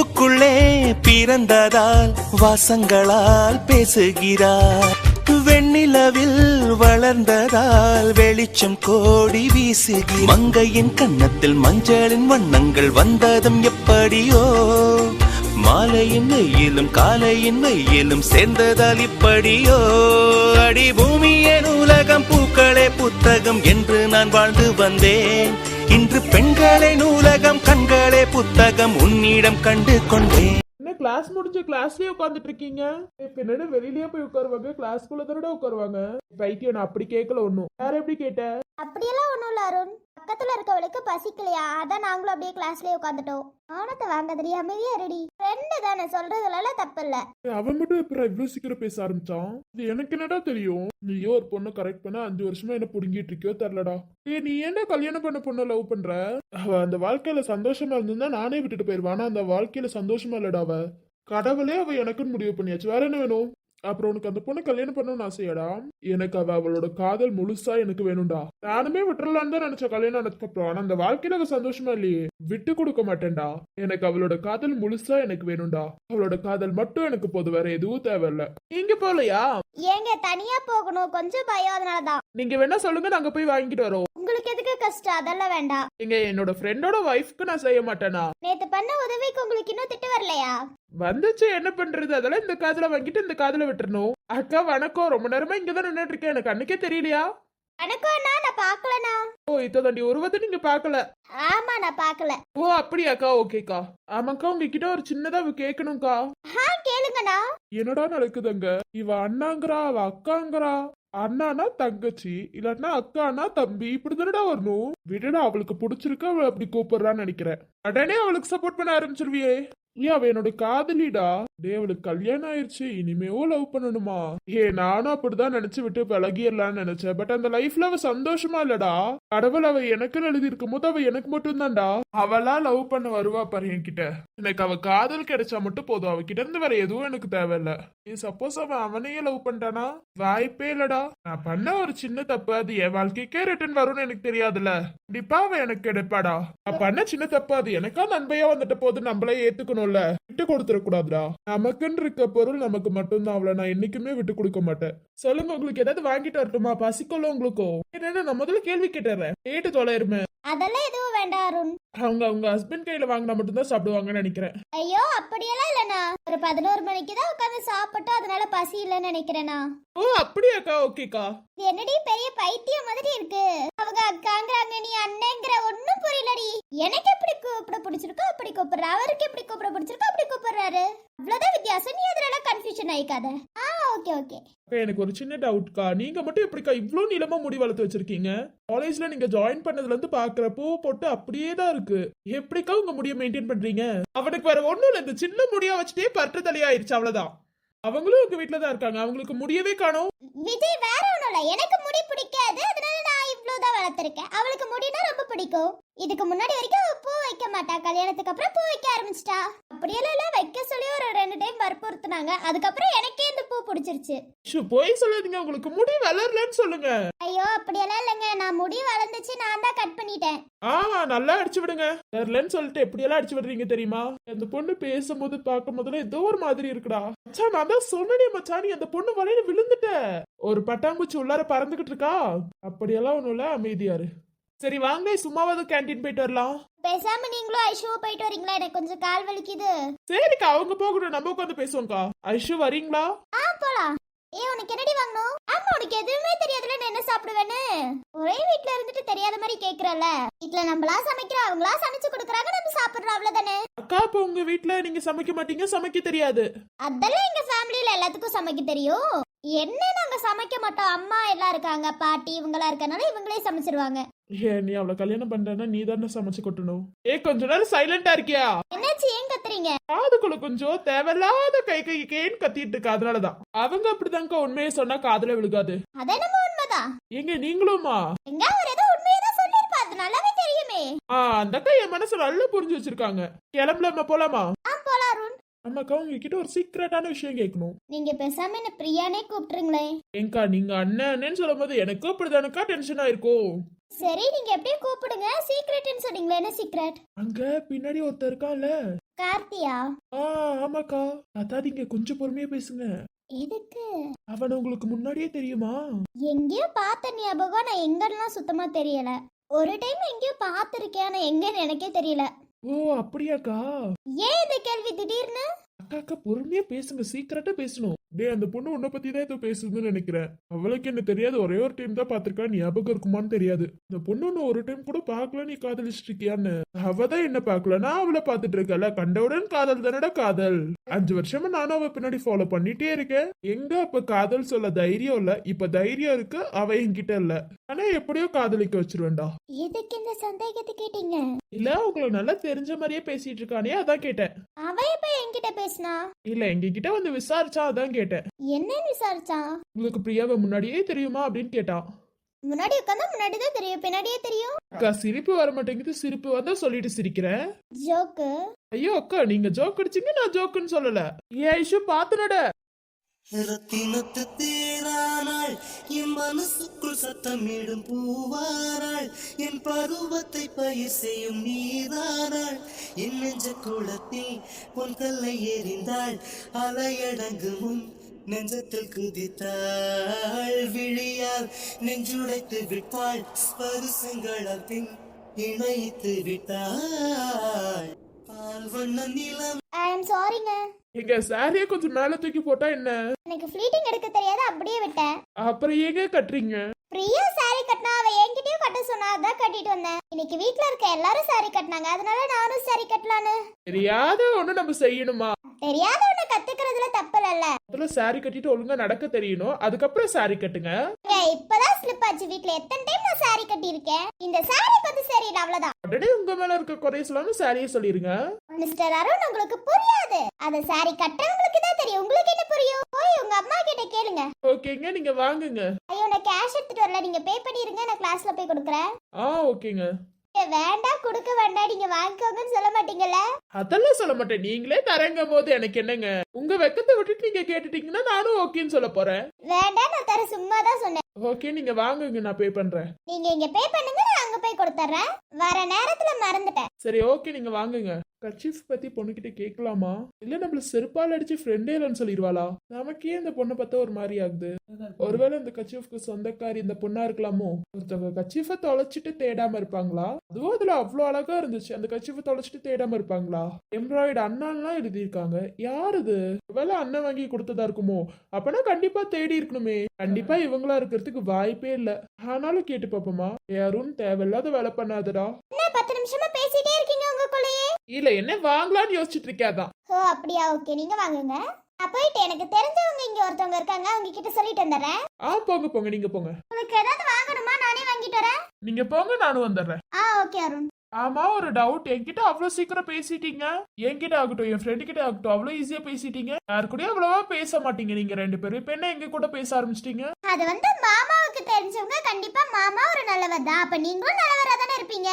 பூவுக்குள்ளே பிறந்ததால் வாசங்களால் பேசுகிறார். வெண்ணிலவில் வளர்ந்ததால் வெளிச்சம் கோடி வீசுகிறார் மங்கையின் கன்னத்தில் மஞ்சளின் வண்ணங்கள் வந்ததும் எப்படியோ. மாலையின் வெயிலும் காலையின் வெயிலும் சேர்ந்ததால் இப்படியோ. அடி பூமி நூலகம் பூக்களே புத்தகம் என்று நான் வாழ்ந்து வந்தேன். இன்று பெண்களே நூலகம் கண்களே புத்தகம் உன்னிடம் கண்டு கொண்டேன். என்ன கிளாஸ் முடிஞ்ச கிளாஸ்லயே உட்காந்துட்டு இருக்கீங்க? இப்ப என்னடா வெளியிலயே போய் உட்காருவாங்க கிளாஸ்க்குள்ள தானடா உட்காருவாங்க. பைத்தியம் நான் அப்படி கேட்கல ஒன்னும் வேற எப்படி கேட்ட? அப்படியெல்லாம் ஒன்றும் இல்லை அருண். பக்கத்தில் இருக்கவளுக்கு பசிக்கலையா? அதான் நாங்களும் அப்படியே கிளாஸ்லயே உட்காந்துட்டோம் ஆனத்தை வாங்காதடி அமைதியா இருடி. ஃப்ரெண்டு தானே சொல்றதுல தப்பு இல்ல அவன் மட்டும் இப்ப இவ்வளவு சீக்கிரம் பேச ஆரம்பிச்சான்? இது எனக்கு என்னடா தெரியும்? நீயோ ஒரு பொண்ணு கரெக்ட் பண்ண அஞ்சு வருஷமா என்ன புடுங்கிட்டு இருக்கியோ தெரிலடா. ஏ நீ என்ன கல்யாணம் பண்ண பொண்ணை லவ் பண்ற? அவ அந்த வாழ்க்கையில சந்தோஷமா இருந்திருந்தா நானே விட்டுட்டு போயிருவான். அந்த வாழ்க்கையில சந்தோஷமா இல்லடா அவ. கடவுளே அவ எனக்குன்னு முடிவு பண்ணியாச்சு. வேற என்ன வேணும்? அப்புறம் உனக்கு அந்த பொண்ணை கல்யாணம் பண்ணணும்னு ஆசையாடா? எனக்கு அவ அவளோட காதல் முழுசா எனக்கு வேணும்டா. நானுமே விட்டுறலான்னு தான் நினைச்ச கல்யாணம் ஆனதுக்கப்புறம். ஆனா அந்த வாழ்க்கையில அவ சந்தோஷமா இல்லையே. விட்டு கொடுக்க மாட்டேன்டா. எனக்கு அவளோட காதல் முழுசா எனக்கு வேணும்டா. அவளோட காதல் மட்டும் எனக்கு போதும். வேற எதுவும் தேவையில்ல. நீங்க போலையா ஏங்க தனியா போகணும். கொஞ்சம் பயம். அதனால தான் நீங்க வேணா சொல்லுங்க நாங்க போய் வாங்கிட்டு வரோம். உங்களுக்கு எதுக்கு கஷ்டம்? அதெல்லாம் வேண்டாம். எங்க என்னோட ஃப்ரெண்டோட ஒய்ஃப்க்கு நான் செய்ய மாட்டேனா? நேத்து பண்ண உதவிக்கு உங்களுக்கு இன்னும் திட்டு வரலையா? வந்துச்சு என்ன பண்றது? அதெல்லாம் இந்த காதுல வாங்கிட்டு இந்த காதுல விட்டுறணும். அக்கா வணக்கம். ரொம்ப நேரமா இங்க தான் நின்னுட்டு இருக்கேன் எனக்கு அன்னைக்கே தெரியலையா? வணக்கம்ண்ணா நான் பார்க்கலண்ணா. ஓ இத்த தாண்டி உருவத்தை நீங்க பாக்கல ஆமா நான் பார்க்கல. ஓ அப்படியாக்கா? ஓகேக்கா. ஆமாக்கா உங்ககிட்ட ஒரு சின்னதா கேட்கணும்க்கா ஆ கேளுங்கண்ணா. என்னடா நடக்குதுங்க? இவ அண்ணாங்கிறா அவ அக்காங்கிறா? அண்ணானா தங்கச்சி இல்லாட்டினா அக்கானா தம்பி இப்படி தானடா வரணும்? விடடா அவளுக்கு பிடிச்சிருக்கு அவள் அப்படி கூப்பிடுறான்னு நினைக்கிறேன். உடனே அவளுக்கு சப்போர்ட் பண்ண ஆரம்பிச்சிருவியே. நீ அவ என்னோட காதலிடா. டே அவளுக்கு கல்யாணம் ஆயிருச்சு இனிமேவும் லவ் பண்ணணுமா? ஏ நானும் அப்படிதான் நினைச்சு விட்டு பழகிடலாம்னு நினைச்சேன். பட் அந்த லைஃப்ல அவ சந்தோஷமா இல்லடா. கடவுள் அவ எனக்குன்னு எழுதி இருக்கும் போது அவ எனக்கு மட்டும் தான்டா அவளா லவ் பண்ண வருவா பாரு என்கிட்ட. எனக்கு அவ காதல் கிடைச்சா மட்டும் போதும். அவகிட்ட இருந்து வேற எதுவும் எனக்கு தேவையில்ல. நீ சப்போஸ் அவன் அவனையே லவ் பண்ணிட்டானா? வாய்ப்பே இல்லடா. நான் பண்ண ஒரு சின்ன தப்பு அது என் வாழ்க்கைக்கே ரிட்டர்ன் வரும்னு எனக்கு தெரியாதுல்ல. கண்டிப்பா அவ எனக்கு கிடைப்பாடா. நான் பண்ண சின்ன தப்பு அது எனக்கா நண்பையா வந்துட்ட போது நம்மளே ஏத்துக்கணும்ல விட்டு கொடுத்துட கூடாதுடா நமக்குன்னு இருக்க பொருள் நமக்கு மட்டும்தான் அவளை நான் என்னைக்குமே விட்டு கொடுக்க மாட்டேன். சொல்லுங்க உங்களுக்கு ஏதாவது வாங்கிட்டு வரட்டுமா? பசிக்கல உங்களுக்கும் என்னடா நான் முதல்ல கேள்வி கேட்டுறேன். கேட்டு தொலைருமே அதெல்லாம் எதுவும் வேண்டாம் அருண். அவங்க அவங்க ஹஸ்பண்ட் கையில வாங்கினா மட்டும்தான் சாப்பிடுவாங்கன்னு நினைக்கிறேன். ஐயோ அப்படியெல்லாம் இல்லைண்ணா. ஒரு பதினோரு மணிக்கு தான் உட்காந்து சாப்பிட்டு அதனால பசி இல்லைன்னு நினைக்கிறேண்ணா. ஓ அப்படியாக்கா? ஓகேக்கா. இது என்னடி பெரிய பைத்தியம் மாதிரி இருக்கு? அவங்க அக்காங்கிறாங்க நீ அண்ணங்கிற ஒண்ணும் புரியலடி. எனக்கு எப்படி கூப்பிட பிடிச்சிருக்கோ அப்படி கூப்பிடுற. அவருக்கு எப்படி கூப்பிட பிடிச்சிருக்கோ அப்படி கூப்பிடுறாரு. அவ்வளவுதான் வித்தியாசம். நீ அதனால கன்ஃபியூஷன் ஆயிக்காத. ஆ ஓகே ஓகே எனக்கு ஒரு சின்ன டவுட்க்கா நீங்க மட்டும் எப்படிக்கா இவ்ளோ நீளமா முடி வளர்த்து வச்சிருக்கீங்க? காலேஜ்ல நீங்க ஜாயின் பண்ணதுல இருந்து பாக்குறப்போ போட்டு அப்படியே தான் இருக்கு. எப்படிக்கா உங்க முடிய மெயின்டைன் பண்றீங்க? அவனுக்கு வேற ஒண்ணும் இல்ல. இந்த சின்ன முடியா வச்சுட்டே பற்று தலையாயிருச்சு அவ்வளவுதான். அவங்களும் உங்க வீட்ல தான் இருக்காங்க. அவங்களுக்கு முடியவே காணோம். விஜய் வேற ஒண்ணும் இல்ல. எனக்கு முடி பிடிக்காது. அதனால நான் இவ்வளவுதான் வளர்த்திருக்கேன். அவளுக்கு முடினா ரொம்ப பிடிக்கும். இதுக்கு முன்னாடி வரைக்கும் பூ வைக்க மாட்டா. கல்யாணத்துக்கு அப்புறம் பூ வைக்க ஆரம்பிச்சிட்டா. அப்படியெல்லாம் இல்ல வைக்க சொல்லி ஒரு ரெண்டு டைம் வற்புறுத்துனாங்க. அதுக்கப்புறம் எனக்கே இந்த பூ பிடிச்சிருச்சு. ஷு, போய் சொல்லாதீங்க. உங்களுக்கு முடி வளரலன்னு சொல்லுங்க. ஐயோ அப்படியெல்லாம் இல்லைங்க. நான் முடி வளர்ந்துச்சு நான் தான் கட் பண்ணிட்டேன். ஆ நல்லா அடிச்சு விடுங்க. வரலன்னு சொல்லிட்டு எப்படியெல்லாம் அடிச்சு விடுறீங்க தெரியுமா? அந்த பொண்ணு பேசும்போது பார்க்கும் போதுல ஏதோ ஒரு மாதிரி இருக்குடா. மச்சான் நான் தான் சொன்னனே மச்சான் நீ அந்த பொண்ணு வலையில விழுந்துட்ட. ஒரு பட்டாம்பூச்சி உள்ளார பறந்துகிட்டு இருக்கா? அப்படியெல்லாம் ஒண்ணும் இல்ல அமைதியாரு. சரி வாங்க சும்மாவது கேண்டீன் போயிட்டு வரலாம். பேசாம நீங்களும் ஐஷுவோ போயிட்டு வரீங்களா? எனக்கு கொஞ்சம் கால் வலிக்குது. சரிக்கா அவங்க போகணும் நம்ம உட்காந்து பேசுவோம்க்கா. ஐஷு வரீங்களா? ஆ போலாம். ஏ உனக்கு என்னடி வாங்கணும்? ஆமா உனக்கு எதுவுமே தெரியாதுல நான் என்ன சாப்பிடுவேன்னு? ஒரே வீட்ல இருந்துட்டு தெரியாத மாதிரி கேக்குறல வீட்ல நம்மளா சமைக்கிறோம் அவங்களா சமைச்சு கொடுக்குறாங்க நம்ம சாப்பிடுறோம் அவ்வளவுதானே? அக்கா இப்ப உங்க வீட்ல நீங்க சமைக்க மாட்டீங்க சமைக்க தெரியாது. அதெல்லாம் எங்க ஃபேமிலில எல்லாத்துக்கும் சமைக்க தெரியும். என்ன நாங்க சமைக்க மாட்டோம். அம்மா எல்லாம் இருக்காங்க பாட்டி இவங்கெல்லாம் இருக்கனால இவங்களே சமைச்சிருவாங்க. ஏ நீ அவளை கல்யாணம் பண்றேன்னா நீ தானே சமைச்சு கொட்டணும். ஏ கொஞ்ச நேரம் சைலண்டா இருக்கியா? என்னாச்சு ஏன் கத்துறீங்க? காதுக்குள்ள கொஞ்சம் தேவையில்லாத கை கை கேன்னு கத்திட்டு இருக்கு அதனாலதான். அவங்க அப்படிதாங்க உண்மையை சொன்னா காதுல விழுகாது. அது என்னமோ உண்மைதான் எங்க நீங்களுமா? எங்க அவர் ஏதோ உண்மையை தான் சொல்லியிருப்பா அது நல்லாவே தெரியுமே. ஆ அந்த அக்கா என் மனசு நல்லா புரிஞ்சு வச்சிருக்காங்க. கிளம்பலாமா போலாம்? அருண் ஆமாக்கா உங்ககிட்ட ஒரு சீக்கிரட்டான விஷயம் கேட்கணும். நீங்க பேசாம என்ன பிரியானே கூப்பிட்டுருங்களேன் ஏங்கா நீங்க அண்ணன் அண்ணன்னு சொல்லும் போது எனக்கும் அப்படிதானக்கா டென்ஷன் ஆயிருக்கும் சரி நீங்க எப்படியே கூப்பிடுங்க. சீக்ரெட்னு சொன்னீங்களே என்ன சீக்ரெட் அங்க பின்னாடி ஒருத்தர் இருக்கான்ல. கார்த்தியா? ஆ ஆமாக்கா. அதாதீங்க கொஞ்சம் பொறுமையா பேசுங்க. எதுக்கு? அவன் உங்களுக்கு முன்னாடியே தெரியுமா? எங்கேயோ பார்த்த ஞாபகம் நான் எங்கெல்லாம் சுத்தமா தெரியல. ஒரு டைம் எங்கேயோ பார்த்திருக்கேன் ஆனா எங்கன்னு எனக்கே தெரியல. ஓ அப்படியாக்கா? ஏன் இந்த கேள்வி திடீர்னு? அக்கா அக்கா பொறுமையா பேசுங்க. சீக்கிரட்டா பேசணும். டேய் அந்த பொண்ணு உன்னை பத்தி தான் ஏதோ பேசுதுன்னு நினைக்கிறேன். அவளுக்கு என்ன தெரியாது ஒரே ஒரு டைம் தான் பாத்திருக்கா ஞாபகம் இருக்குமான்னு தெரியாது. இந்த பொண்ணு உன்னை ஒரு டைம் கூட பார்க்கல நீ காதலிச்சிட்டு இருக்கியான்னு அவ தான் என்ன பார்க்கல நான் அவளை பார்த்துட்டு இருக்கல கண்டவுடன் காதல் தானடா காதல். அஞ்சு வருஷமா நானும் அவ பின்னாடி ஃபாலோ பண்ணிட்டே இருக்கேன். எங்க அப்ப காதல் சொல்ல தைரியம் இல்ல இப்ப தைரியம் இருக்கு அவ என்கிட்ட இல்ல. ஆனா எப்படியோ காதலிக்க வச்சிருவேன்டா. எதுக்கு இந்த சந்தேகத்தை கேட்டீங்க? இல்ல உங்களுக்கு நல்லா தெரிஞ்ச மாதிரியே பேசிட்டு இருக்கானே அதான் கேட்டேன். அவ எப்ப என்கிட்ட பேசினா? இல்ல எங்க கிட்ட வந்து விசாரிச்சா அதான் கேட்டேன். என்னன்னு விசாரிச்சான்? உங்களுக்கு பிரியாவை முன்னாடியே தெரியுமா அப்படின்னு கேட்டான். முன்னாடி உட்காந்தா முன்னாடி தான் தெரியும். பின்னாடியே தெரியும்? அக்கா சிரிப்பு வர மாட்டேங்குது. சிரிப்பு வந்தா சொல்லிட்டு சிரிக்கிறேன். ஜோக்கு. ஐயோ அக்கா நீங்க ஜோக் அடிச்சீங்க நான் ஜோக்குன்னு சொல்லல. ஏ ஐஷு பாத்து நட. ரத்தினத்து தேரானாள். என் மனசுக்குள் சத்தமிடும் பூவாராள். என் பருவத்தை பயிர் செய்யும் நீரானாள். என் நெஞ்ச குளத்தில் பொன் கல்லை எறிந்தாள். அலையடங்கு முன் நெஞ்சத்தில் குதித்தாள். விழியால் நெஞ்சுடைத்து விட்டாள். ஸ்பரிசங்களால் பின் இணைத்து விட்டாள். ஐ சாரிங்க எங்க சாரியை கொஞ்சம் மேல தூக்கி போட்டா என்ன? எனக்கு ஃப்ளீட்டிங் எடுக்க தெரியாது அப்படியே விட்டேன். அப்புறம் ஏங்க கட்டுறீங்க? பிரியா சாரி கட்டினா அவ என்கிட்டயும் கட்ட சொன்னா அதான் கட்டிட்டு வந்தேன். இன்னைக்கு வீட்ல இருக்க எல்லாரும் சாரி கட்டினாங்க அதனால நானும் சாரி கட்டலான்னு. தெரியாத ஒண்ணு நம்ம செய்யணுமா? தெரியாத ஒண்ணு கத்துக்கிறதுல தப்பு இல்ல முதல்ல சாரி கட்டிட்டு ஒழுங்கா நடக்க தெரியணும். அதுக்கப்புறம் சாரி கட்டுங்க. இப்பதான் ஸ்லிப் ஆச்சு வீட்ல. எத்தனை டைம் நான் சாரி கட்டி இருக்கேன் இந்த சாரி கொஞ்சம் சரியில்லை அவ்வளவுதான். உடனே உங்க மேல இருக்க குறைய சொல்லாம சாரியை சொல்லிருங்க. மிஸ்டர் அருண் உங்களுக்கு புரியாது. அந்த சாரி கட்டுறவங்களுக்கு தான் தெரியும். உங்களுக்கு என்ன புரியும்? போய் உங்க அம்மா கிட்ட கேளுங்க. ஓகேங்க நீங்க வாங்குங்க. ஐயோ நான் கேஷ் எடுத்துட்டு வரல. நீங்க பே பண்ணிருங்க. நான் கிளாஸ்ல போய் கொடுக்குறேன். ஆ ஓகேங்க. வேண்டாம் கொடுக்க வேண்டாம். நீங்க வாங்கிக்கோங்கன்னு சொல்ல மாட்டீங்கல்ல? அதெல்லாம் சொல்ல மாட்டேன். நீங்களே தரங்க போது எனக்கு என்னங்க? உங்க வெக்கத்தை விட்டுட்டு நீங்க கேட்டுட்டீங்கன்னா நானும் ஓகேன்னு சொல்ல போறேன். வேண்டாம் நான் தர சும்மா தான் சொன்னேன். ஓகே நீங்க வாங்குங்க நான் பே பண்றேன். நீங்க இங்க பே பண்ணுங்க நான் அங்க போய் கொடுத்துறேன் வர நேரத்துல மறந்துட்டேன். சரி ஓகே நீங்க வாங்குங்க. கர்ச்சீஃப் பத்தி பொண்ணுகிட்ட கேட்கலாமா? இல்ல நம்மள செருப்பால் அடிச்சு ஃப்ரெண்டே இல்லைன்னு சொல்லிடுவாளா? நமக்கே இந்த பொண்ணை பார்த்தா ஒரு மாதிரி ஆகுது. ஒருவேளை இந்த கச்சீஃப்க்கு சொந்தக்காரி இந்த பொண்ணா இருக்கலாமோ? ஒருத்தவங்க கச்சீஃபை தொலைச்சிட்டு தேடாம இருப்பாங்களா? அதுவும் அதுல அவ்வளோ அழகா இருந்துச்சு. அந்த கச்சீஃபை தொலைச்சிட்டு தேடாம இருப்பாங்களா? எம்ப்ராய்டு அண்ணான்லாம் எழுதியிருக்காங்க. யார் இது ஒருவேளை அண்ணன் வாங்கி கொடுத்ததா இருக்குமோ? அப்பனா கண்டிப்பா தேடி இருக்கணுமே. கண்டிப்பா இவங்களா இருக்கிறதுக்கு வாய்ப்பே இல்ல. ஆனாலும் கேட்டு பாப்போமா. யாரும் தேவையில்லாத வேலை பண்ணாதடா. பத்து நிமிஷமா பேசிட்டே இருக்கீங்க உங்களுக்குள்ளேயே இல்ல என்ன வாங்கலாம்னு யோசிச்சுட்டு இருக்காதான் ஓ அப்படியா? ஓகே நீங்க வாங்குங்க. நான் போயிட்டு எனக்கு தெரிஞ்சவங்க இங்க ஒருத்தவங்க இருக்காங்க அவங்க கிட்ட சொல்லிட்டு வந்துடுறேன். ஆ போங்க போங்க நீங்க போங்க. உங்களுக்கு ஏதாவது வாங்கணுமா? நானே வாங்கிட்டு வரேன். நீங்க போங்க நானும் வந்துடுறேன். Ah okay Arun. ஆமா ஒரு டவுட் என்கிட்ட அவ்வளவு சீக்கிரம் பேசிட்டீங்க. என்கிட்ட ஆகட்டும் என் ஃப்ரெண்டு கிட்ட ஆகட்டும் அவ்வளவு ஈஸியா பேசிட்டீங்க. யாரு கூடயும் அவ்வளவா பேச மாட்டீங்க நீங்க ரெண்டு பேரும். இப்ப என்ன எங்க கூட பேச ஆரம்பிச்சிட்டீங்க? அது வந்து மாமாவுக்கு தெரிஞ்சவங்க கண்டிப்பா மாமா ஒரு நல்லவர் தான். அப்ப நீங்களும் நல்லவரா தானே இருப்பீங்க?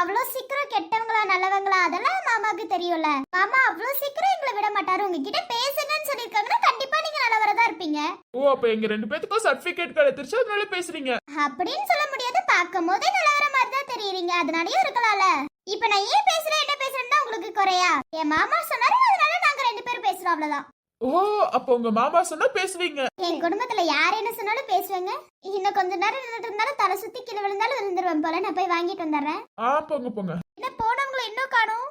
அவ்வளவு சீக்கிரம் கெட்டவங்களா நல்லவங்களா அதெல்லாம் மாமாவுக்கு தெரியும்ல. மாமா அவ்வளவு சீக்கிரம் எங்களை விட மாட்டாரு. உங்ககிட்ட பேசுங்கன்னு சொல்லிருக்காங்கன்னா கண்டிப்பா நீங்க நல்லவரா தான் இருப்பீங்க. ஓ அப்ப எங்க ரெண்டு பேத்துக்கும் சர்டிபிகேட் கிடைச்சிருச்சு அதனால பேசுறீங்க. அப்படின்னு சொல்ல முடியாது. பார்க்கும் போதே நல்லவர மாதிரி தான் தெரியுறீங்க. அதனாலயும் இருக்கலாம்ல. இப்ப நான் ஏன் பேசுறேன்? என்ன பேசுறேன்னா உங்களுக்கு குறையா? என் மாமா சொன்னாரு அதனால நாங்க ரெண்டு பேரும் பேசுறோம் அவ்வளவுதான். ஓ அப்ப உங்க மாமா சொன்னா பேசுவீங்க. என் குடும்பத்துல யார் என்ன சொன்னாலும் பேசுவேங்க. இன்னும் கொஞ்ச நேரம் நின்னுட்டு இருந்தாலும் தலை சுத்தி கீழே விழுந்தாலும் விழுந்துருவேன் போல. நான் போய் வாங்கிட்டு வந்துடுறேன். ஆ போங்க போங்க. என்ன போனவங்களை இன்னும் காணும்?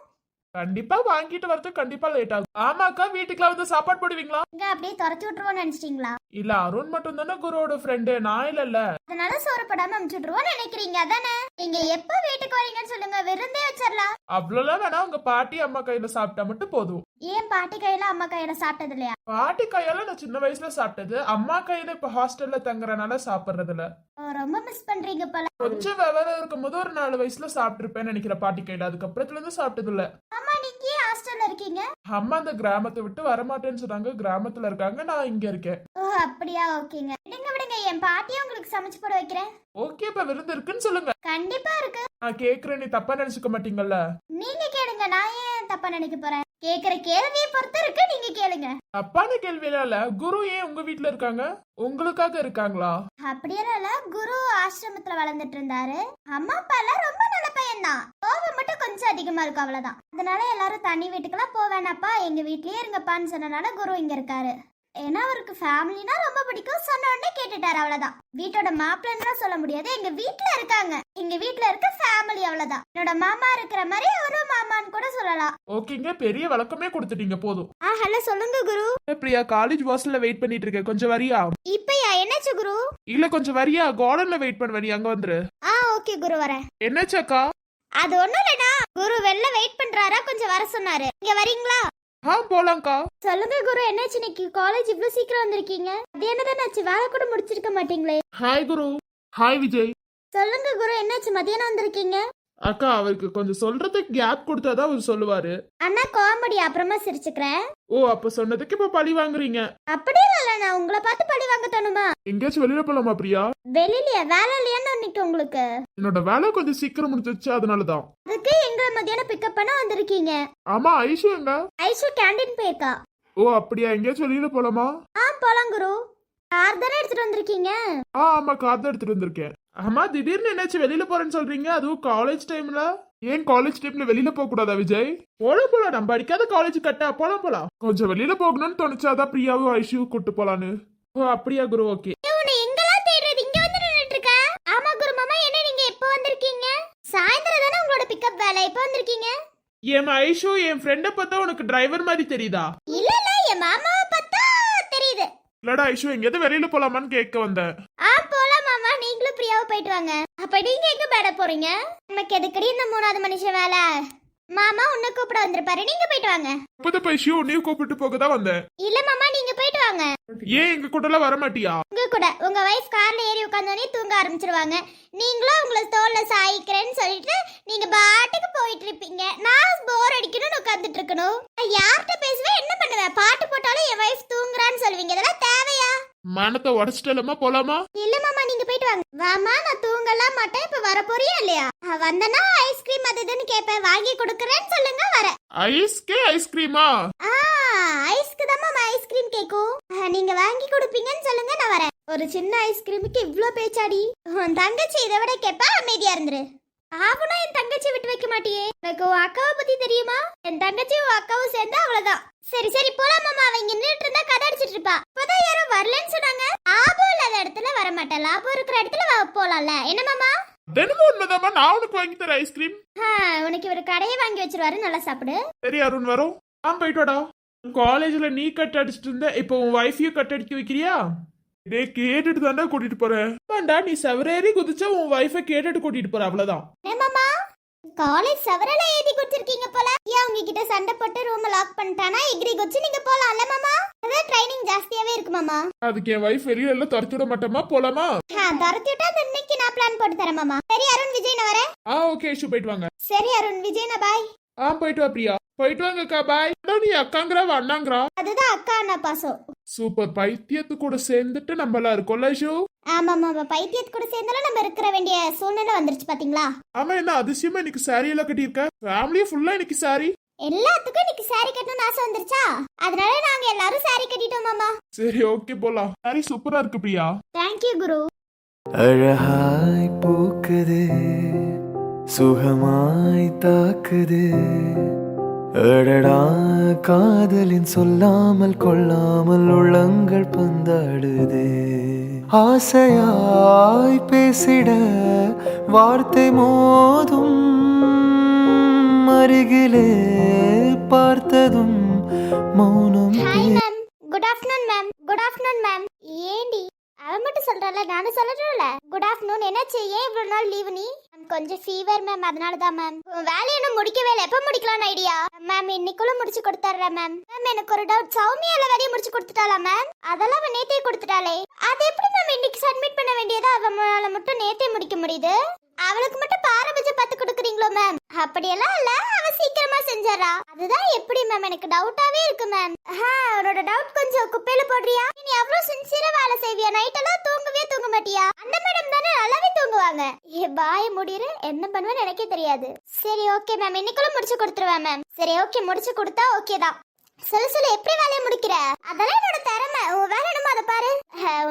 கண்டிப்பா வாங்கிட்டு வரது கண்டிப்பா லேட் ஆகும். ஆமாக்கா வீட்டுக்குலாம் வந்து சாப்பாடு போடுவீங்களா? இங்க அப்படியே துரத்தி விட்டுருவோம்னு நினைச்சிட்டீங்களா? இல்ல அருண் மட்டும் தானே குருவோட ஃப்ரெண்டு நான் இல்லல்ல அதனால சோறு போடாம அனுப்பிச்சுட்ருவோம்னு நினைக்கிறீங்க அதானே? நீங்க எப்ப வீட்டுக்கு வரீங்கன்னு சொல்லுங்க விருந்தே வச்சிடலாம் அவ்வளவுலாம் வேணா உங்க பாட்டி அம்மா கையில சாப்பிட்டா மட்டும் போதும். ஏன் பாட்டி கையில அம்மா கையில சாப்பிட்டது இல்லையா? பாட்டி கையால நான் சின்ன வயசுல சாப்பிட்டது. அம்மா கையில இப்ப ஹாஸ்டல்ல தங்குறனால சாப்பிடுறது இல்ல ரொம்ப மிஸ் பண்றீங்க போல. கொஞ்சம் விவரம் இருக்கும்போது ஒரு நாலு வயசுல சாப்பிட்டிருப்பேன்னு நினைக்கிறேன் பாட்டி கையில. அதுக்கப்புறத்துல இருந்து சாப்பிட்டது இல்ல. ஆமா நீங்க ஹாஸ்டல்ல இருக்கீங்க? அம்மா அந்த கிராமத்தை விட்டு வரமாட்டேன்னு சொன்னாங்க. கிராமத்துல இருக்காங்க நான் இங்க இருக்கேன். ஓ அப்படியா? ஓகேங்க. விடுங்க விடுங்க. என் பாட்டியும் உங்களுக்கு சமைச்சு போட வைக்கிறேன். ஓகே இப்ப விருந்து இருக்குன்னு சொல்லுங்க. கண்டிப்பா இருக்கு. நான் கேக்குறேன் நீ தப்பா நினைச்சுக்க மாட்டீங்கல்ல? நீங்க கேளுங்க நான் ஏன் தப்பா நினைக்க போறேன்? கேக்குற கேள்வியை பொறுத்து இருக்கு நீங்க கேளுங்க. தப்பான கேள்வியில இல்ல குரு ஏன் உங்க வீட்ல இருக்காங்க? உங்களுக்காக இருக்காங்களா? அப்படியெல்லாம் இல்ல குரு ஆசிரமத்துல வளர்ந்துட்டு இருந்தாரு அம்மா அப்பா எல்லாம் ரொம்ப நல்ல பையன்தான். கோபம் மட்டும் கொஞ்சம் அதிகமா இருக்கும் அவ்வளவுதான். அதனால எல்லாரும் தனி வீட்டுக்கெல்லாம் போக வேணாப்பா எங்க வீட்லயே இருங்கப்பான்னு சொன்னனால குரு இங்க இருக்காரு. ஏன்னா அவருக்கு ஃபேமிலினா ரொம்ப பிடிக்கும். சொன்ன உடனே கேட்டுட்டாரு அவ்வளவுதான். வீட்டோட மாப்பிள்ளன்னு சொல்ல முடியாது. எங்க வீட்ல இருக்காங்க. எங்க வீட்ல இருக்க ஃபேமிலி அவ்வளவுதான். என்னோட மாமா இருக்கிற மாதிரி அவரும் மாமான்னு கூட சொல்லலாம். ஓகேங்க. பெரிய விளக்கமே கொடுத்துட்டீங்க. போதும். ஆ ஹலோ சொல்லுங்க குரு. பிரியா காலேஜ் வாசல்ல வெயிட் பண்ணிட்டு இருக்கேன். கொஞ்சம் வரியா? இப்பயா? என்னாச்சு குரு? இல்ல கொஞ்சம் வரியா? கார்டன்ல வெயிட் பண்ண வரியா அங்க வந்துரு. ஆ ஓகே குரு வரேன். என்னாச்சக்கா அது ஒண்ணும் இல்லடா குரு வெளில வெயிட் பண்றாரா? கொஞ்சம் வர சொன்னாரு. இங்க வரீங்களா? ஆ போலாம்க்கா. சொல்லுங்க குரு என்னாச்சு? இன்னைக்கு காலேஜ் இவ்ளோ சீக்கிரம் வந்திருக்கீங்க. அது என்னதான் ஆச்சு? வேலை கூட முடிச்சிருக்க மாட்டீங்களே. ஹாய் குரு. ஹாய் விஜய். சொல்லுங்க குரு என்னாச்சு? மதியானம் வந்திருக்கீங்க? அக்கா அவருக்கு கொஞ்சம் சொல்றதுக்கு கேப் கொடுத்தாதான் அவர் சொல்லுவாரு. அண்ணா காமெடி அப்புறமா சிரிச்சுக்கிறேன். ஓ அப்ப சொன்னதுக்கு இப்ப பழி வாங்குறீங்க. அப்படியே இல்ல நான் உங்களை பார்த்து பழி வாங்க தோணுமா? எங்கேயாச்சும் வெளியில போலாமா பிரியா? வெளியிலயா? வேலை இல்லையான்னு இன்னைக்கு உங்களுக்கு? என்னோட வேலை கொஞ்சம் சீக்கிரம் முடிஞ்சிச்சு அதனாலதான். அதுக்கு எங்களை மதியானம் பிக்கப் பண்ண வந்திருக்கீங்க. ஆமா ஐஷு எங்க? ஐஷு கேண்டீன் போயிருக்கா. ஓ அப்படியா? எங்கேயாச்சும் வெளியில போலாமா? ஆ போலாம் குரு. கார் தானே எடுத்துட்டு வந்திருக்கீங்க? ஆ ஆமா கார் தான் எடுத்துட்டு வந்திருக்கேன். ஆமா திடீர்னு என்னாச்சு? வெளியில போறேன்னு சொல்றீங்க? அதுவும் காலேஜ் டைம்ல ஏன் காலேஜ் டைம்ல வெளியில போக கூடாதா விஜய்? போலாம் போலாம். நம்ம படிக்காத காலேஜ் கட்டா போலாம் போலாம். கொஞ்சம் வெளியில போகணும்னு தோணுச்சாதான் பிரியாவும் ஐஷுவும் கூட்டு போலான்னு. ஓ அப்படியா குரு. ஓகே. சாயந்தரம் தானே உங்களோட பிக்கப் வேலை. எப்போ வந்திருக்கீங்க? என் ஐஷு என் ஃப்ரெண்டை பார்த்தா உனக்கு டிரைவர் மாதிரி தெரியுதா? இல்ல இல்ல. என் மாமாவை பார்த்தா தெரியுது. இல்லடா ஐஷு எங்கேயாவது வெளியில போலாமான்னு கேட்க வந்தேன். ஆ நீங்களும் பிரியாவும் போயிட்டு வாங்க. அப்ப நீங்க எங்க பேட போறீங்க? நமக்கு எதுக்கடி இந்த மூணாவது மனுஷன் வேலை? மாமா உன்னை கூப்பிட வந்திருப்பாரு. நீங்க போயிட்டு வாங்க. இப்பதான் ஐஷு உன்னையும் கூப்பிட்டு போக தான் வந்தேன்? இல்ல மாமா நீங்க போயிட்டு வாங்க. ஏன் எங்க கூட எல்லாம் வர மாட்டியா? உங்க கூட. உங்க வைஃப் கார்ல ஏறி உட்காந்தோடனே தூங்க ஆரம்பிச்சிருவாங்க. நீங்களும் உங்களை தோல்ல சாய்க்கிறேன்னு சொல்லிட்டு நீங்க பாட்டுக்கு போயிட்டு இருப்பீங்க. நான் போர் அடிக்கணும்னு உட்காந்துட்டு இருக்கணும். யார்கிட்ட பேசுவேன்? என்ன பண்ணுவேன்? பாட்டு போட்டாலும் என் வைஃப் தூங்குறான்னு சொல்லுவீங்க. இதெல்லாம் தேவையா? மனத்தை உடச்சிட்டலமா போலாமா? இல்ல மாமா நீங்க போயிட்டு வாங்க. வாமா நான் தூங்கலாம் மாட்டேன் இப்ப வர போறியா இல்லையா? வந்தனா ஐஸ்கிரீம் அது இதுன்னு கேட்பேன் வாங்கி கொடுக்கறேன்னு சொல்லுங்க வரேன். ஐஸ்கே ஐஸ்கிரீமா ஆ? ஐஸ்க்கு தான் ஐஸ்கிரீம் கேக்கும். நீங்க வாங்கி கொடுப்பீங்கன்னு சொல்லுங்க நான் வரேன். ஒரு சின்ன ஐஸ்கிரீமுக்கு இவ்ளோ பேச்சாடி? உன் தங்கச்சி இதை விட கேப்பா அமைதியா இருந்துரு. ஆவனா என் தங்கச்சி விட்டு வைக்க மாட்டியே? எனக்கு உன் அக்காவை பத்தி தெரியுமா? என் தங்கச்சி உன் அக்காவும் சேர்ந்து அவ்வளவுதான். சரி சரி போலாம் மாமா. அவ இங்க நின்னுட்டு இருந்தா கதை அடிச்சிட்டு இருப்பா. இப்பதான் யாரும் வரலன்னு சொன்னாங்க. லாபம் இல்லாத இடத்துல வர மாட்டேன் லாபம் இருக்கிற இடத்துல போலாம்ல. என்ன மாமா? தினமும் நான் உனக்கு வாங்கி தரேன் ஐஸ்கிரீம் உனக்கு இவர் கடையை வாங்கி வச்சிருவாரு நல்லா சாப்பிடு. சரி அருண் வரும். ஆ போயிட்டு வாடா. காலேஜ்ல நீ கட் அடிச்சிட்டு இருந்த இப்போ உன் வைஃபையும் கட் அடிக்க வைக்கிறியா? டே கேட்டுட்டு தாண்டா கூட்டிட்டு போறேன் வேண்டா நீ செவரேறி குதிச்சா உன் வைஃபை கேட்டுட்டு கூட்டிட்டு போற அவ்வளவுதான். என்ன மாமா? காலேஜ் சவரல ஏத்தி கொடுத்திருக்கீங்க போல. ஏன் உங்ககிட்ட சண்டை போட்டு ரூம் லாக் பண்ணிட்டானா? எகிரி குச்சி நீங்க போலாம்ல மாமா? அதான் ட்ரைனிங் ஜாஸ்தியாவே இருக்கு மாமா. அதுக்கு என் வைஃப் வெளியில எல்லாம் துரத்தி விட மாட்டோமா? போலாமா? ஆ துரத்தி விட்டா அந்த இன்னைக்கு நான் பிளான் போட்டு தரேன் மாமா. சரி அருண் விஜய் நான் வரேன். ஆ ஓகே ஐஷு போயிட்டு வாங்க. சரி அருண் விஜய் நான் பாய் ஆ போயிட்டு வா பிரியா. போயிட்டு வாங்கக்கா பாய் நீ அக்காங்கிறா அண்ணாங்கிறா. அதுதான் அக்கா அண்ணா பாசம். சூப்பர் பைத்தியத்து கூட சேர்ந்துட்டு நம்ம எல்லாம் இருக்கோம்ல ஐஷு? ஆமா மாமா பைத்தியத்து கூட சேர்ந்தாலும் நம்ம இருக்கிற வேண்டிய சூழ்நிலை வந்துருச்சு பாத்தீங்களா? ஆமா என்ன அதிசயமா இன்னைக்கு saree எல்லாம் கட்டியிருக்க? ஃபேமிலியும் ஃபுல்லா இன்னைக்கு saree. எல்லாத்துக்கும் இன்னைக்கு saree கட்டணும்னு ஆசை வந்துருச்சா? அதனால நாங்க எல்லாரும் saree கட்டிட்டோம் மாமா. சரி ஓகே போலாம். Saree சூப்பரா இருக்கு பிரியா. தேங்க்யூ குரு. அழகாய் பூக்குது. சுகமாய் தாக்குது. அடடா காதலின் சொல்லாமல் கொள்ளாமல் உள்ளங்கள் பந்தாடுது. ஆசையாய் பேசிட வார்த்தை மோதும். அருகிலே பார்த்ததும் மௌனம் good afternoon ma'am good afternoon ma'am ஏண்டி? அவன் மட்டும் சொல்றல நானும் சொல்லட்டும்ல? குட் ஆஃப்டர்நூன் என்னாச்சு? ஏன் இவ்வளவு நாள் லீவு நீ? கொஞ்சம் ஃபீவர் மேம் அதனால தான் மேம் வேலையை இன்னும் முடிக்கவே இல்லை. எப்போ முடிக்கலாம் ஐடியா மேம் இன்னைக்குள்ள முடிச்சு கொடுத்துட்றேன் மேம் மேம் எனக்கு ஒரு டவுட் சௌமியால வேலையை முடிச்சு கொடுத்துட்டாளா மேம் அதெல்லாம் அவன் நேத்தே கொடுத்துட்டாளே. அது எப்படி மேம் இன்னைக்கு சப்மிட் பண்ண வேண்டியதா? அவனால மட்டும் நேத்தே முடிக்க முடியுது? அவளுக்கு மட்டும் பாரபட்சம் பார்த்து கொடுக்குறீங்களோ மேம் அப்படியெல்லாம் இல்ல. அவ சீக்கிரமா செஞ்சறா அதுதான் எப்படி மேம் எனக்கு டவுட்டாவே இருக்கு மேம் அவனோட டவுட் கொஞ்சம் குப்பையில போடுறியா? நீ அவ்வளவு சின்சியரா வேலை செய்வியா? நைட் எல்லாம் தூங்கவே தூங்க மாட்டியா? அந்த மேடம் தானே நல்லாவே தூங்குவாங்க. ஏ பாய முடியுற என்ன பண்ணுவேன்னு எனக்கே தெரியாது. சரி ஓகே மேம் இன்னைக்குள்ள முடிச்சு கொடுத்துருவேன் மேம் சரி ஓகே முடிச்சு கொடுத்தா ஓகே தான். சொல்லு சொல்லு. எப்படி வேலையை முடிக்கிற? அதெல்லாம் என்னோட திறமை. உன் வேலை என்னமோ அதை பாரு.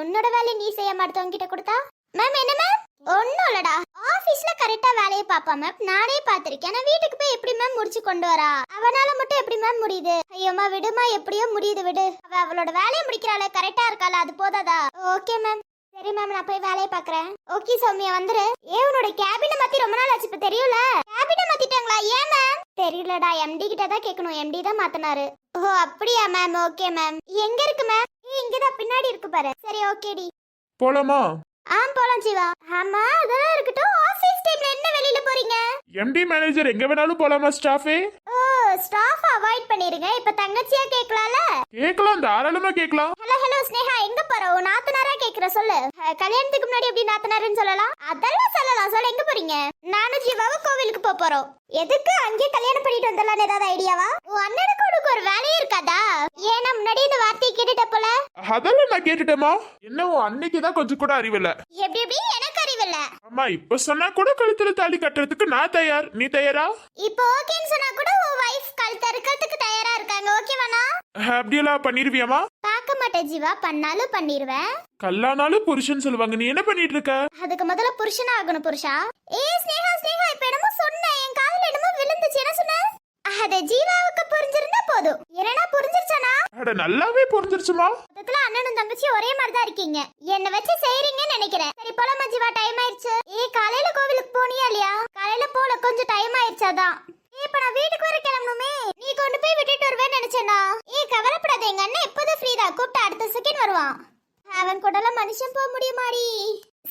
உன்னோட வேலையை நீ செய்ய மாட்டேன் உங்ககிட்ட கொடுத்தா? மேம் என்ன மேம் ஒன்றும் இல்லடா. ஆஃபீஸ்ல கரெக்டா வேலையை பாப்பா மேம் நானே பாத்திருக்கேன் ஆனா வீட்டுக்கு போய் எப்படி மேம் முடிச்சு கொண்டு வரா? அவனால மட்டும் எப்படி மேம் முடியுது? ஐயோமா விடுமா எப்படியோ முடியுது விடு. அவ அவளோட வேலையை முடிக்கிறாள. கரெக்டா இருக்காளா அது போதாதா? ஓகே மேம் சரி மேம் நான் போய் வேலையை பாக்குறேன் ஓகே சௌமியா வந்துரு. ஏ உன்னோட கேபினை மாத்தி ரொம்ப நாள் ஆச்சு இப்ப தெரியும்ல கேபினை மாத்திட்டாங்களா? ஏன் மேம் தெரியலடா. எம்டி கிட்ட தான் கேட்கணும் எம்டி தான் மாத்தினாரு. ஓ அப்படியா மேம் ஓகே மேம் எங்க இருக்கு மேம் இங்கதான் பின்னாடி இருக்கு பாரு. சரி ஓகேடி போலாமா? ஆ போலாம் ஜீவா ஆமா அதெல்லாம் இருக்கட்டும். ஆபீஸ் டைம்ல என்ன வெளியில போறீங்க? எம்டி மேனேஜர் எங்க வேணாலும் போலாமா ஸ்டாஃபே ஓ ஸ்டாஃப் அவாய்ட் பண்ணிருங்க. இப்ப தங்கச்சியா கேக்கலாம்ல? கேட்கலாம் தாராளமா கேட்கலாம் ஹலோ ஹலோ ஸ்னேகா எங்க போற? உன் நாத்தனாரா கேக்குற சொல்லு. அஹ், கல்யாணத்துக்கு முன்னாடி எப்படி நாத்தனாருன்னு சொல்லலாம்? அதெல்லாம் சொல்லலாம். சொல்ல எங்க போறீங்க? நானும் ஜீவாவும் கோவிலுக்கு போப் போறோம். எதுக்கு அங்கேயே கல்யாணம் பண்ணிட்டு வந்துடலாம் ஏதாவது ஐடியாவா உன் அண்ணனுக்கு உனக்கு ஒரு வேலையே இருக்காதா? ஏன்னா முன்னாடி இந்த வார்த்தையை கேட்டுட்ட போல. அதெல்லாம் நான் கேட்டுட்டேமா என்ன உன் அன்னைக்கு தான் கொஞ்சம் கூட அறிவில்ல. எப்படி எப்படி? எனக்கு அறிவில்ல. அம்மா இப்ப சொன்னா கூட கழுத்துல தாலி கட்டுறதுக்கு நான் தயார். நீ தயாரா? இப்போ ஓகேன்னு சொன்னா கூட உன் வைஃப் கழுத்து அறுக்கிறதுக்கு தயாரா இருக்காங்க. ஓகேவானா அப்படியெல்லாம் பண்ணிருவியாமா பார்க்க மாட்டேன் ஜீவா. பண்ணாலும் பண்ணிடுவேன் கல்லானாலும் புருஷன் சொல்லுவாங்க. நீ என்ன பண்ணிட்டு இருக்க அதுக்கு முதல்ல புருஷனா ஆகணும் புருஷா. ஏ ஸ்னேகா ஸ்னேகா இப்ப என்னமோ சொன்னேன். என் காதுல என்னமோ விழுந்துச்சு. என்ன சொன்ன? அது ஜீவாவுக்கு புரிஞ்சிருந்தா போதும். என்னன்னா புரிஞ்சிருச்சானா? அட நல்லாவே புரிஞ்சிருச்சுமா. மொத்தத்துல அண்ணனும் தங்கச்சி ஒரே மாதிரி தான் இருக்கீங்க. என்ன வச்சு செய்றீங்கன்னு நினைக்கிறேன். சரி போலாமா ஜீவா. டைம் ஆயிருச்சு ஏ காலையில கோவிலுக்கு போனியா இல்லையா? காலையில போல கொஞ்சம் டைம் ஆயிருச்சாதான் ஏ இப்ப நான் வீட்டுக்கு வர கிளம்பணுமே. நீ கொண்டு போய் விட்டுட்டு வருவேன்னு நினைச்சேனா? ஏ கவலைப்படாத. எங்க அண்ணன் எப்போதும் ஃப்ரீ தான். கூப்பிட்டு அடுத்த செகண்ட் வருவான். அவன் கூடலாம் மனுஷன் போக முடியுமாடி?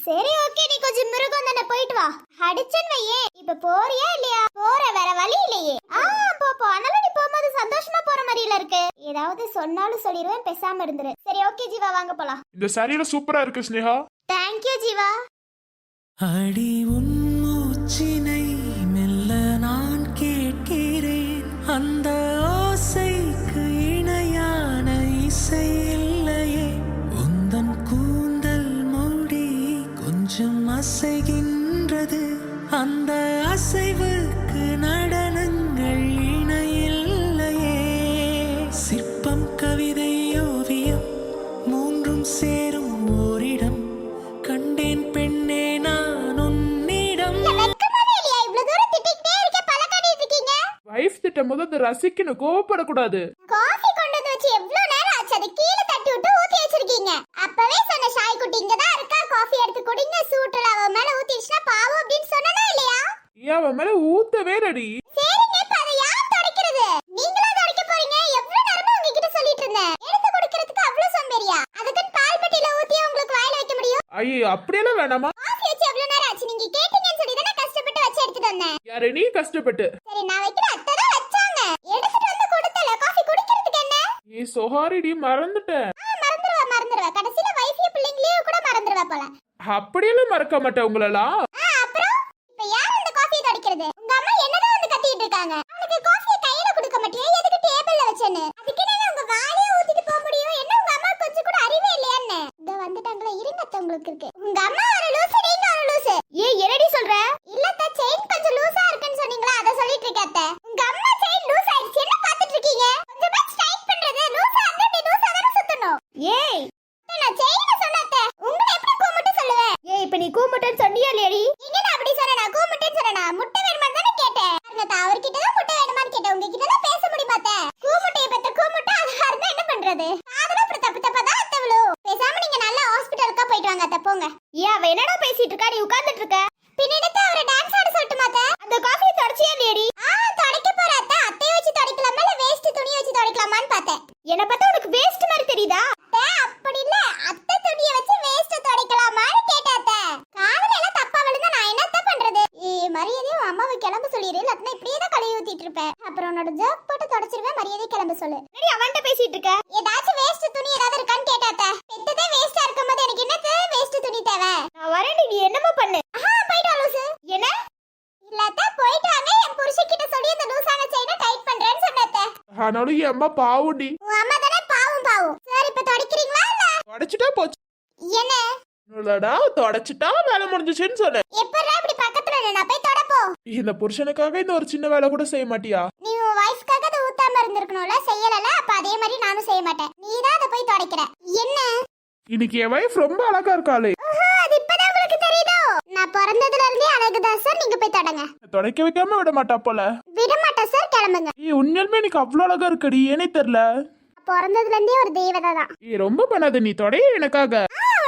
சரி ஓகே நீ கொஞ்சம் மிருகம் தானே போயிட்டு வா. அடிச்சன் வையே இப்ப போறியா இல்லையா? போற வேற வழி இல்லையே. ஆ போ நீ போகும்போது சந்தோஷமா போற மாதிரில இருக்கு. ஏதாவது சொன்னாலும் சொல்லிடுவேன் பேசாம இருந்துரு. சரி ஓகே ஜீவா வாங்க போலாம். இந்த சாரியில சூப்பரா இருக்கு ஸ்னேகா. தேங்க்யூ ஜீவா. அடி உன் மூச்சினை அசைகின்றது அந்த அசைவுக்கு நடனங்கள் இணையில்லையே. சிற்பம் கவிதை ஓவியம் மூன்றும் சேரும் ஓரிடம். கண்டேன் பெண்ணே நான் உன்னிடம். வைஃப் திட்டம் போது அந்த ரசிக்கணும் கோவப்படக்கூடாது. காஃபி கொண்டு வந்து வச்சு எவ்வளவு நேரம் ஆச்சு? அது கீழே தட்டி விட்டு ஊத்தி வச்சிருக்கீங்க. அப்பவே சொன்ன ஷாய் குட்டி இங்க தான் இருக்கா? காஃபி எடுத்து குடிங்க சூட்டுல அவ மேல ஊத்திடுச்சுன்னா பாவம் அப்படின்னு சொன்னனா இல்லையா? ஏன் அவன் மேல ஊத்தவே ரெடி சரிங்க இப்ப அதை யார் துடைக்கிறது? நீங்களா துடைக்க போறீங்க? எவ்வளவு நேரமா உங்ககிட்ட சொல்லிட்டு இருந்தேன். எடுத்து குடிக்கிறதுக்கு அவ்வளவு சோம்பேறியா? அதுக்குன்னு பால் பெட்டியில ஊத்தி உங்களுக்கு வாயில வைக்க முடியும்? ஐயோ அப்படியெல்லாம் வேணாமா? காஃபி வச்சு எவ்வளவு நேரம் ஆச்சு? நீங்க கேட்டீங்கன்னு சொல்லி தானே கஷ்டப்பட்டு வச்சு எடுத்துட்டு வந்தேன். யாரு நீ கஷ்டப்பட்டு? சரி நான் வைக்கிற அத்தை தான் வச்சாங்க. எடுத்துட்டு வந்து கொடுத்தல. காஃபி குடிக்கிறதுக்கு என்ன? ஏ சொஹாரிடி மறந்துட்டேன். மறந்துருவா போல. அப்படியெல்லாம் மறக்க மாட்டேன் உங்களெல்லாம் அப்புறம்? இப்ப யார் அந்த காஃபியை துடைக்கிறது உங்க அம்மா என்னதான் வந்து கத்திட்டு இருக்காங்க? அவனுக்கு காஃபியை கையில கொடுக்க மாட்டியா? எதுக்கு டேபிள்ல வச்சேன்னு? அதுக்கு உங்க வாயிலே ஊத்திட்டு போக முடியும்? என்ன உங்க அம்மா கொஞ்சம் கூட அறிவே இல்லையான்னு? இதோ வந்துட்டாங்களே இருங்க உங்களுக்கு இருக்கு. உங்க அம்மா ஒரு லூசு நீங்க ஒரு லூசு. ஏ என்னடி சொல்ற? இல்ல செயின் கொஞ்சம் லூசா இருக்குன்னு சொன்னீங்களா? அத சொல்லிட்டு இருக்க அத்தை. உங்க அம்மா செயின் லூஸ் ஆயிடுச்சு என்ன பாத்துட்டு இருக்கீங்க கொஞ்சமா ஸ்ட்ரைட் பண்றது லூசா இருந்தா நீ லூசா தானே சுத்தணும் ஏய் நான் செயின சொன்னேன் உங்களை எப்படி கூமுட்டு சொல்லுவேன் ஏய் இப்ப நீ கூமுட்டுன்னு சொன்னியா லேடி நீங்க நான் அப்படி சொன்னேனா கூமுட்டுன்னு சொன்னேனா முட்டை வேணுமா தானே கேட்டேன். அவர்கிட்ட தான் முட்டை மரியாதை கிளம்ப சொல்லு. நீ அவன்கிட்ட பேசிட்டு இருக்க? ஏதாச்சும் வேஸ்ட் துணி ஏதாவது இருக்கான்னு கேட்டாத்த பெத்ததே வேஸ்டா இருக்கும்போது எனக்கு என்னத்த வேஸ்ட் துணி தேவை? நான் வரேன்டி நீ என்னமோ பண்ணு? ஆஹா போயிட்டு லூசு. என்ன? இல்லத்த போயிட்டு என் புருஷன் கிட்ட சொல்லி அந்த லூசான செயினை டைட் பண்றேன்னு சொன்னத்த ஆனாலும் என் அம்மா பாவுடி உன் அம்மா தானே பாவும் பாவும். சரி இப்ப தொடக்கிறீங்களா இல்ல? தொடச்சிட்டா போச்சு. என்ன? இல்லடா தொடச்சிட்டா வேலை முடிஞ்சிச்சுன்னு சொன்னேன். எப்படா இப்படி பக்கத்துல நான் போய் தொடப்போ. இந்த புருஷனுக்காக இந்த ஒரு சின்ன வேலை கூட செய்ய மாட்டியா? ஊத்தாம இருந்திருக்கணும்ல செய்யலல அப்ப அதே மாதிரி நானும் செய்ய மாட்டேன். நீ தான் அதை போய் தொடக்கிற. என்ன? இன்னைக்கு என் வைஃப் ரொம்ப அழகா இருக்காளே. அது இப்பதான் உங்களுக்கு தெரியுதோ? நான் பிறந்ததுல இருந்தே அழகுதான் சார் நீங்க போய் தொடங்க. தொடக்க வைக்காம விட மாட்டா போல. விட மாட்டேன் சார் கிளம்புங்க. ஏய் உண்மையாலுமே எனக்கு அவ்வளோ அழகா இருக்கடி ஏனே தெரியல. பிறந்ததுல இருந்தே ஒரு தெய்வதை தான். ஏய் ரொம்ப பண்ணாத நீ தொடைய எனக்காக.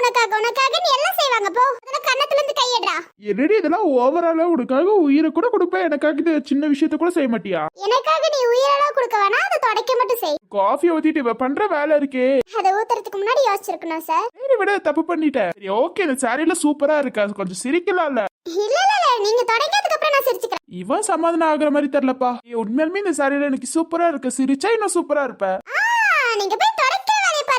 உனக்காக உனக்காக நீ எல்லாம் செய்வாங்க? போ அதெல்லாம் கண்ணத்துல இருந்து கையடுறா. என்னடி இதெல்லாம் ஓவராலா உனக்காக உயிரை கூட கொடுப்பேன் எனக்காக இந்த சின்ன விஷயத்த கூட செய்ய மாட்டியா? எனக்காக நீ உயிரெல்லாம் கொடுக்க வேணாம் அதை தொடக்க மட்டும் செய். காஃபி ஊத்திட்டு இவ பண்ற வேலை இருக்கே. அதை ஊத்துறதுக்கு முன்னாடி யோசிச்சிருக்கணும் சார் சரி விட தப்பு பண்ணிட்டேன் சரி ஓகே இந்த சாரியில சூப்பரா இருக்கா? கொஞ்சம் சிரிக்கலாம்ல. இல்ல இல்ல இல்ல நீங்க தொடங்கியதுக்கு அப்புறம் நான் சிரிச்சுக்கிறேன். இவன் சமாதானம் ஆகுற மாதிரி தெரியலப்பா. ஏய் உண்மையாலுமே இந்த சாரியில எனக்கு சூப்பரா இருக்கு. சிரிச்சா இன்னும் சூப்பரா இருப்ப. ஆ, நீங்க போய்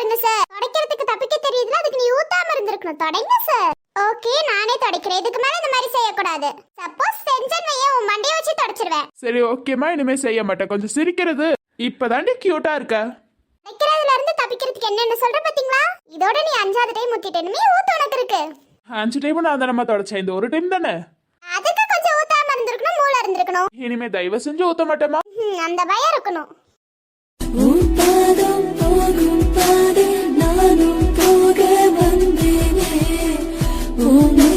பாருங்க சார் தொடக்கிறதுக்கு தப்பிக்க தெரியுதுல அதுக்கு நீ ஊத்தாம இருந்திருக்கணும். தொடங்க சார் ஓகே நானே தொடக்கிறேன். இதுக்கு மேல இந்த மாதிரி செய்யக்கூடாது. சப்போஸ் செஞ்சேன்னு வையேன், உன் மண்டையை வச்சு தொடச்சிருவேன். சரி ஓகேமா இனிமே செய்ய மாட்டேன். கொஞ்சம் சிரிக்கிறது. இப்பதாண்டி கியூட்டா இருக்க. வைக்கிறதுல இருந்து தப்பிக்கிறதுக்கு என்னென்ன சொல்ற பாத்தீங்களா? இதோட நீ அஞ்சாவது டைம் ஊத்திட்டேனுமே ஊத்து உனக்கு இருக்கு. அஞ்சு டைம் நான் தானம்மா தொடச்சேன். இந்த ஒரு டைம் தானே? அதுக்கு கொஞ்சம் ஊத்தாம இருந்திருக்கணும் மூளை இருந்திருக்கணும். இனிமே தயவு செஞ்சு ஊத்த மாட்டேமா அந்த பயம் இருக்கணும். உன் பாதம் நானும் போக வந்தேனே. உன்னை